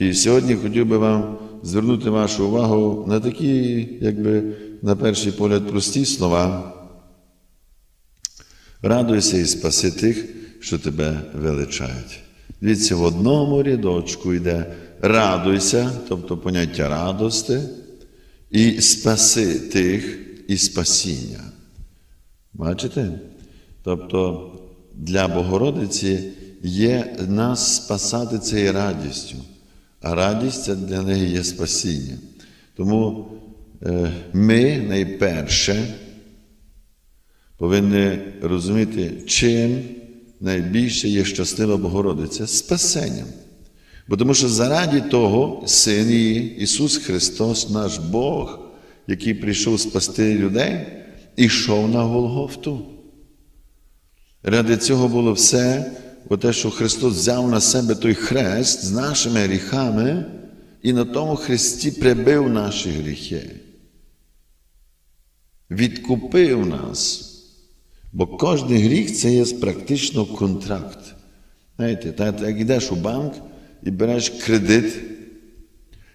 І сьогодні хотів би вам звернути вашу увагу на такі, якби на перший погляд, прості слова. Радуйся і спаси тих, що тебе величають. Дивіться, в одному рядочку йде радуйся, тобто поняття радости, і спаси тих і спасіння. Бачите? Тобто для Богородиці є нас спасати і радістю, а радість це для неї є спасіння. Тому е, ми найперше повинні розуміти, чим найбільше є щаслива Богородиця спасенням. Бо тому що заради того Син її, Ісус Христос, наш Бог, який прийшов спасти людей, ішов на Голгофту. Ради цього було все, бо те, що Христос взяв на себе той хрест з нашими гріхами і на тому хресті прибив наші гріхи. Відкупив нас. Бо кожен гріх це є практично контракт. Знаєте, так, як йдеш у банк і береш кредит,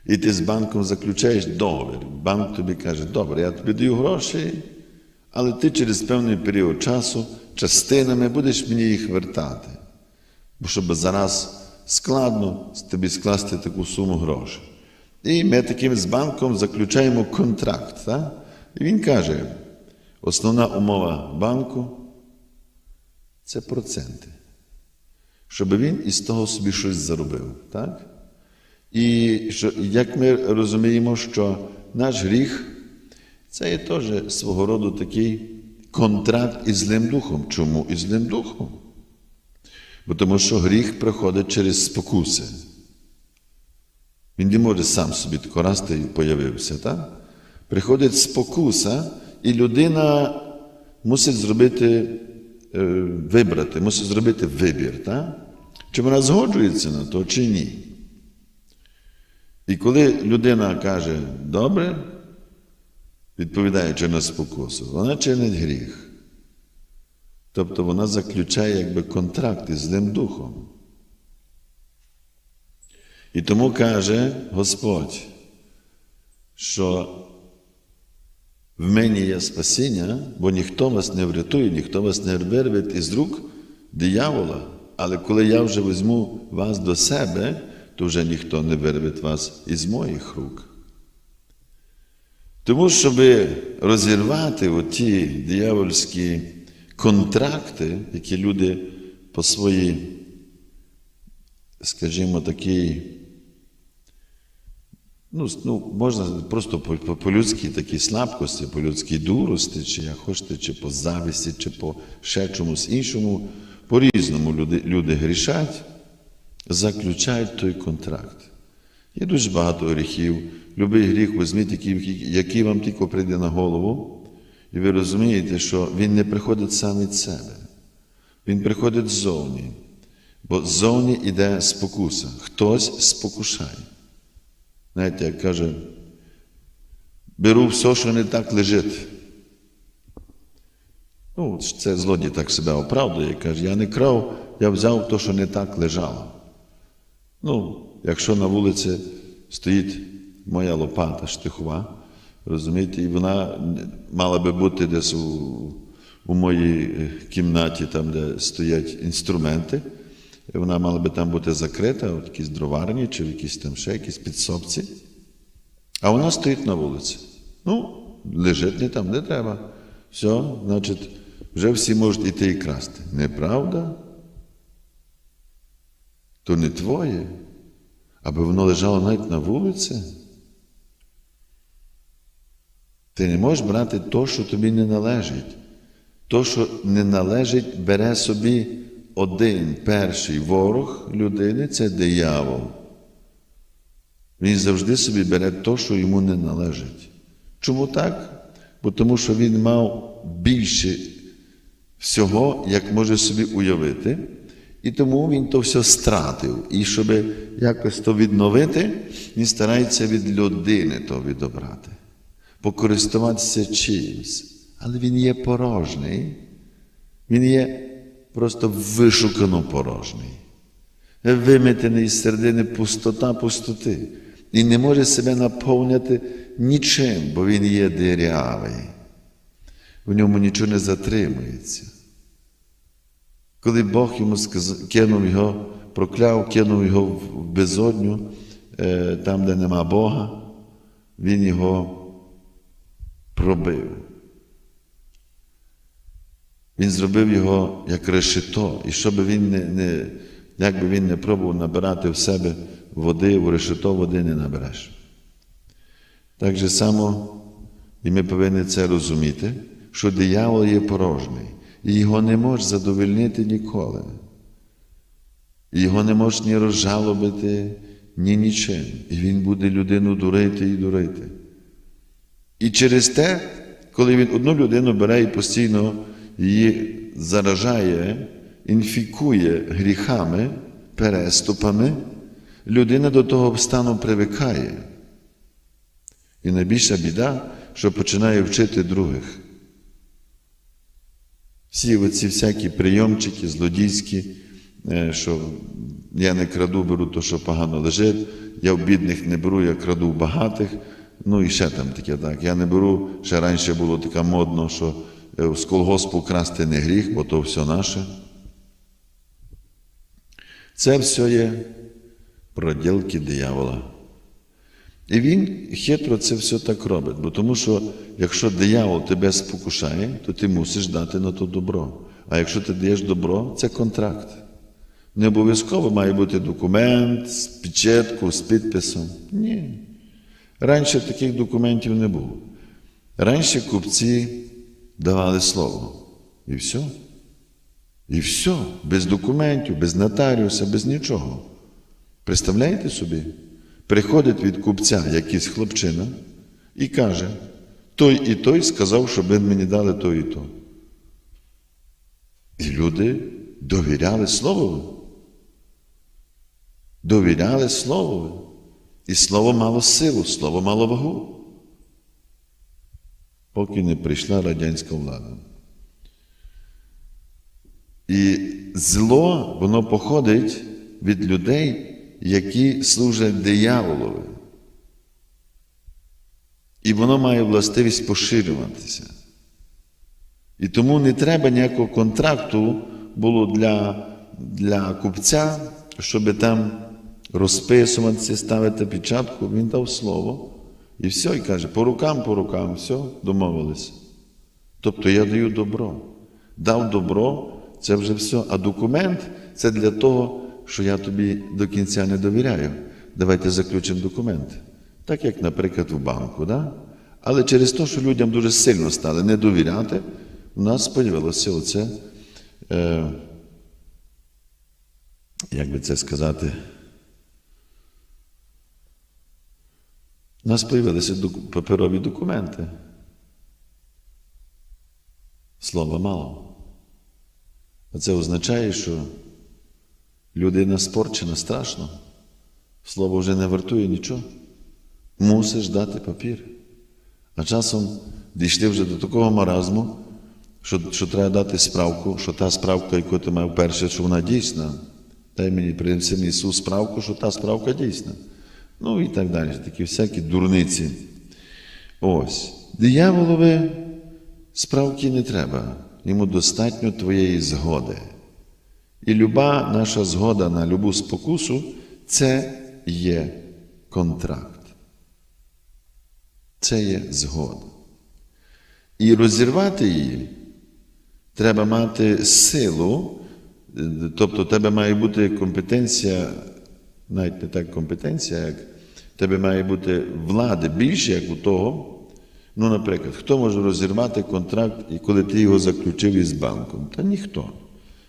і ти з банком заключаєш договір. Банк тобі каже, добре, я тобі даю гроші, але ти через певний період часу частинами будеш мені їх вертати. Бо щоб зараз складно тобі скласти таку суму грошей. І ми таким з банком заключаємо контракт. Так? І він каже, основна умова банку це проценти. Щоб він із того собі щось заробив. Так? І що, як ми розуміємо, що наш гріх це є теж свого роду такий контракт із злим духом. Чому із злим духом? Бо тому що гріх приходить через спокуси. Він не може сам собі тако раз і появився. Так? Приходить спокуса, і людина мусить зробити, е, вибрати, мусить зробити вибір. Так? Чи вона згоджується на то, чи ні? І коли людина каже, добре, відповідаючи на спокусу, вона чинить гріх. Тобто вона заключає якби контракт із злим духом. І тому каже Господь, що в мені є спасіння, бо ніхто вас не врятує, ніхто вас не вирве із рук диявола. Але коли я вже візьму вас до себе, то вже ніхто не вирве вас із моїх рук. Тому, щоб розірвати оті диявольські контракти, які люди по своїй, скажімо, такій, ну, ну можна просто по, по, по людській такій слабкості, по людській дурості, чи як хочете, чи по завісті, чи по ще чомусь іншому, по-різному люди, люди грішать, заключають той контракт. Є дуже багато гріхів. Любий гріх візьміть, який, який вам тільки прийде на голову, і ви розумієте, що він не приходить сам від себе. Він приходить ззовні. Бо ззовні йде спокуса. Хтось спокушає. Знаєте, як каже, беру все, що не так лежить. Ну, це злодій так себе оправдує каже, я не крав, я взяв те, що не так лежало. Ну, якщо на вулиці стоїть моя лопата штихова, розумієте, і вона мала би бути десь у, у моїй кімнаті, там, де стоять інструменти, і вона мала би там бути закрита, в якійсь дроварні чи в якійсь там ще якісь підсобці. А вона стоїть на вулиці. Ну, лежить не там, де треба. Все, значить, вже всі можуть іти і красти. Неправда? То не твоє, аби воно лежало навіть на вулиці. Ти не можеш брати то, що тобі не належить. То, що не належить, бере собі один перший ворог людини це диявол. Він завжди собі бере то, що йому не належить. Чому так? Бо тому що він мав більше всього, як може собі уявити, і тому він то все стратив. І щоб якось то відновити, він старається від людини то відобрати, покористуватися чимось. Але він є порожній, він є просто вишукано порожній. виметений з середини пустота пустоти. І не може себе наповнити нічим, бо він є дирявий. В ньому нічого не затримується. Коли Бог йому сказ- кинув його, прокляв, кинув його в безодню, е, там, де нема Бога, він його пробив. Він зробив його як решето, і щоб він не, не, як би він не пробував набирати в себе води, в решето води не набереш. Так же само, і ми повинні це розуміти, що диявол є порожній, і його не можеш задовольнити ніколи. Його не можеш ні розжалобити, ні нічим. І він буде людину дурити і дурити. І через те, коли він одну людину бере і постійно її заражає, інфікує гріхами, переступами, людина до того стану привикає. І найбільша біда, що починає вчити других. Всі оці всякі прийомчики, злодійські, е, що я не краду, беру то, що погано лежить, я в бідних не беру, я краду в багатих. Ну і ще там таке так. Я не беру, ще раніше було таке модно, що е, з колгоспу красти не гріх, бо то все наше. Це все є проділки диявола. І він хитро це все так робить, бо тому що якщо диявол тебе спокушає, то ти мусиш дати на то добро. А якщо ти даєш добро, це контракт. Не обов'язково має бути документ з печаткою, з підписом. Ні. Раніше таких документів не було. Раніше купці давали слово. І все. І все. Без документів, без нотаріуса, без нічого. Представляєте собі? Приходить від купця якийсь хлопчина і каже, той і той сказав, щоб ви мені дали то і то. І люди довіряли Словові. Довіряли Словові. І слово мало силу, слово мало вагу. Поки не прийшла радянська влада. І зло, воно походить від людей, які служать дияволові. І воно має властивість поширюватися. І тому не треба ніякого контракту було для, для купця, щоб там розписуватися, ставити печатку. Він дав слово. І все, і каже, по рукам, по рукам, все, домовилися. Тобто я даю добро. Дав добро, це вже все. А документ це для того, що я тобі до кінця не довіряю. Давайте заключимо документ. Так як, наприклад, в банку. Да? Але через те, що людям дуже сильно стали не довіряти, у нас з'явилося оце, е, як би це сказати, у нас з'явилися паперові документи. Слова мало. А це означає, що людина спорчена страшно. Слово вже не вартує нічого. Мусиш дати папір. А часом дійшли вже до такого маразму, що, що треба дати справку, що та справка, яку ти мав перше, що вона дійсна. Дай мені принеси Ісус справку, що та справка дійсна. Ну і так далі. Такі всякі дурниці. Ось. Дияволові справки не треба. Йому достатньо твоєї згоди. І люба наша згода на любу спокусу це є контракт. Це є згода. І розірвати її треба мати силу, тобто тебе має бути компетенція, навіть не так компетенція, як в тебе має бути влади більше, як у того. Ну, наприклад, хто може розірвати контракт, і коли ти його заключив із банком? Та ніхто.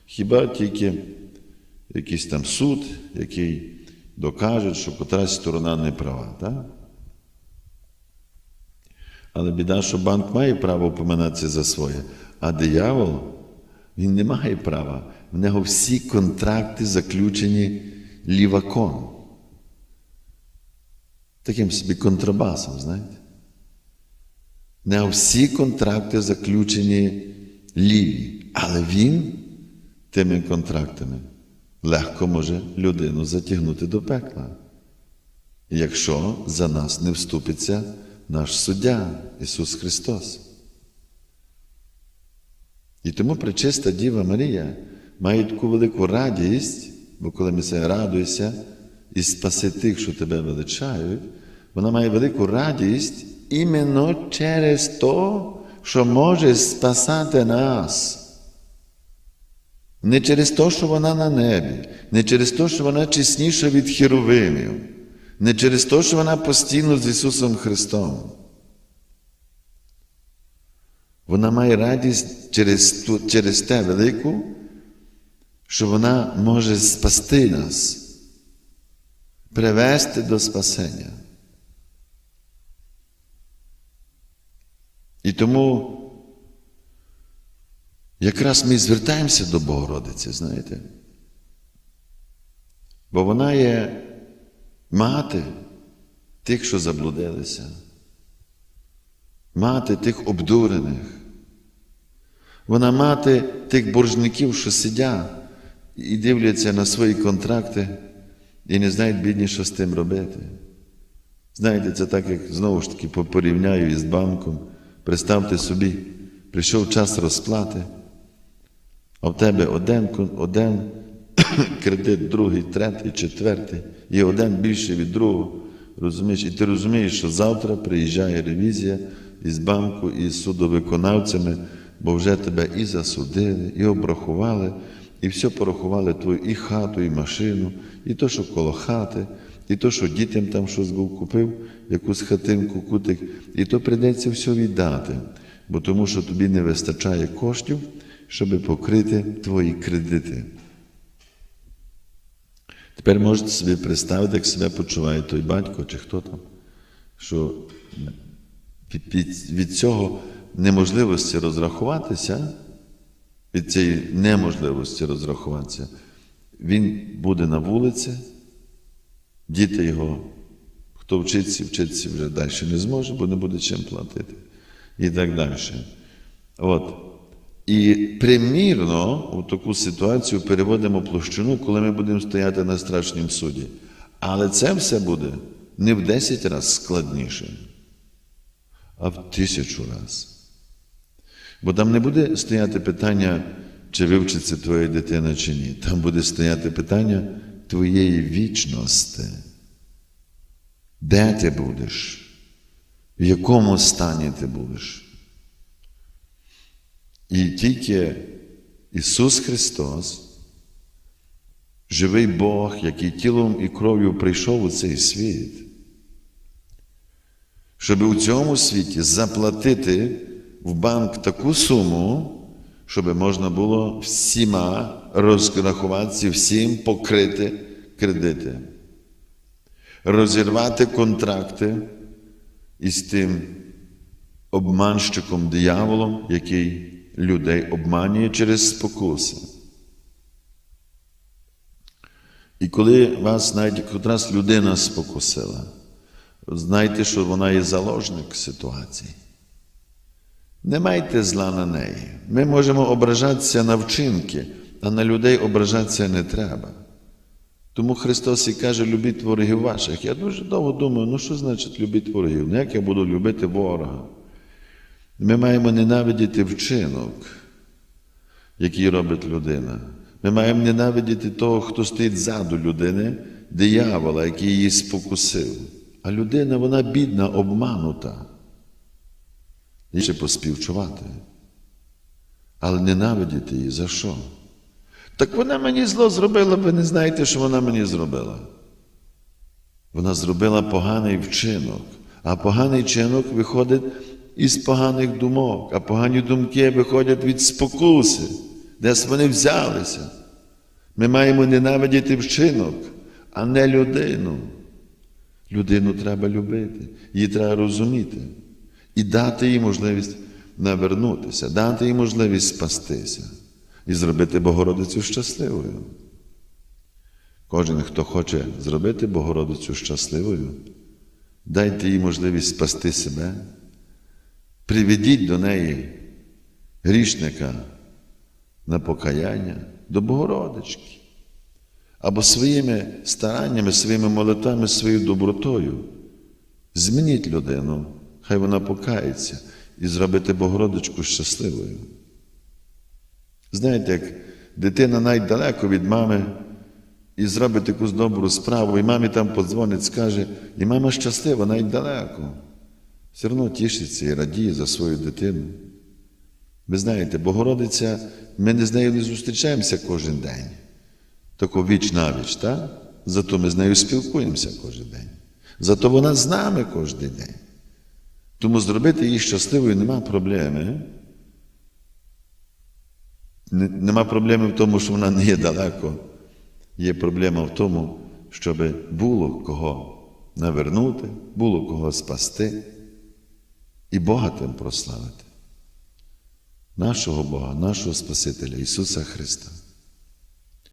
Хіба тільки якийсь там суд, який докаже, що котрась сторона не права. Так? Але біда, що банк має право поминатися за своє, а диявол він не має права. В нього всі контракти заключені ліваком. Таким собі контрабасом, знаєте? Нього всі контракти заключені ліві, але він тими контрактами легко може людину затягнути до пекла, якщо за нас не вступиться наш суддя Ісус Христос. І тому пречиста Діва Марія має таку велику радість, бо коли ми се радуєшся і спаси тих, що тебе величають, вона має велику радість іменно через то, що може спасати нас. Не через те, що вона на небі, не через те, що вона чесніша від херовимів, не через те, що вона постійно з Ісусом Христом. Вона має радість через, через те велику, що вона може спасти нас, привести до спасення. І тому якраз ми звертаємося до Богородиці, знаєте. Бо вона є мати тих, що заблудилися, мати тих обдурених. Вона мати тих боржників, що сидять і дивляться на свої контракти і не знають бідні, що з тим робити. Знаєте, це так, як знову ж таки порівняю із банком. Представте собі, прийшов час розплати, а в тебе один, один кредит, другий, третій, четвертий, і один більше від другого. Розумієш? І ти розумієш, що завтра приїжджає ревізія із банку, із судовиконавцями, бо вже тебе і засудили, і обрахували, і все порахували твою і хату, і машину, і то, що коло хати, і то, що дітям там щось був купив, якусь хатинку, кутик, і то прийдеться все віддати, бо тому що тобі не вистачає коштів, щоб покрити твої кредити. Тепер можете собі представити, як себе почуває той батько чи хто там, що від, цього неможливості розрахуватися, від цієї неможливості розрахуватися, він буде на вулиці, діти його, хто вчиться, вчиться вже далі не зможе, бо не буде чим платити. І так далі. От. І примірно у таку ситуацію переводимо площину, коли ми будемо стояти на страшнім суді. Але це все буде не в 10 разів складніше, а в тисячу разів. Бо там не буде стояти питання, чи вивчиться твоя дитина чи ні. Там буде стояти питання твоєї вічності. Де ти будеш? В якому стані ти будеш? І тільки Ісус Христос, живий Бог, який тілом і кров'ю прийшов у цей світ, щоб у цьому світі заплатити в банк таку суму, щоб можна було всіма розрахуватися, всім покрити кредити, розірвати контракти із тим обманщиком дияволом, який людей обманює через спокуси. І коли вас навіть якраз людина спокусила, знайте, що вона є заложник ситуації. Не майте зла на неї. Ми можемо ображатися на вчинки, а на людей ображатися не треба. Тому Христос і каже, любіть ворогів ваших. Я дуже довго думаю, ну що значить любіть ворогів? Ну як я буду любити ворога? Ми маємо ненавидіти вчинок, який робить людина. Ми маємо ненавидіти того, хто стоїть ззаду людини, диявола, який її спокусив. А людина, вона бідна, обманута. Ще поспівчувати. Але ненавидіти її за що? Так вона мені зло зробила, ви не знаєте, що вона мені зробила. Вона зробила поганий вчинок, а поганий вчинок виходить із поганих думок, а погані думки виходять від спокуси, десь вони взялися. Ми маємо ненавидіти вчинок, а не людину. Людину треба любити, її треба розуміти і дати їй можливість навернутися, дати їй можливість спастися і зробити Богородицю щасливою. Кожен, хто хоче зробити Богородицю щасливою, дайте їй можливість спасти себе, приведіть до неї грішника на покаяння до Богородички. або своїми стараннями, своїми молитвами, своєю добротою. Змініть людину, хай вона покається і зробити Богородичку щасливою. Знаєте, як дитина навіть від мами і зробить якусь добру справу, і мамі там подзвонить, скаже, і мама щаслива, навіть далеко. Все одно тішиться і радіє за свою дитину. Ви знаєте, Богородиця, ми не з нею не зустрічаємося кожен день, тако віч навіч, так? Зато ми з нею спілкуємося кожен день. Зато вона з нами кожен день. Тому зробити її щасливою нема проблеми. Нема проблеми в тому, що вона не є далеко. Є проблема в тому, щоб було кого навернути, було кого спасти і Бога тим прославити. Нашого Бога, нашого Спасителя Ісуса Христа.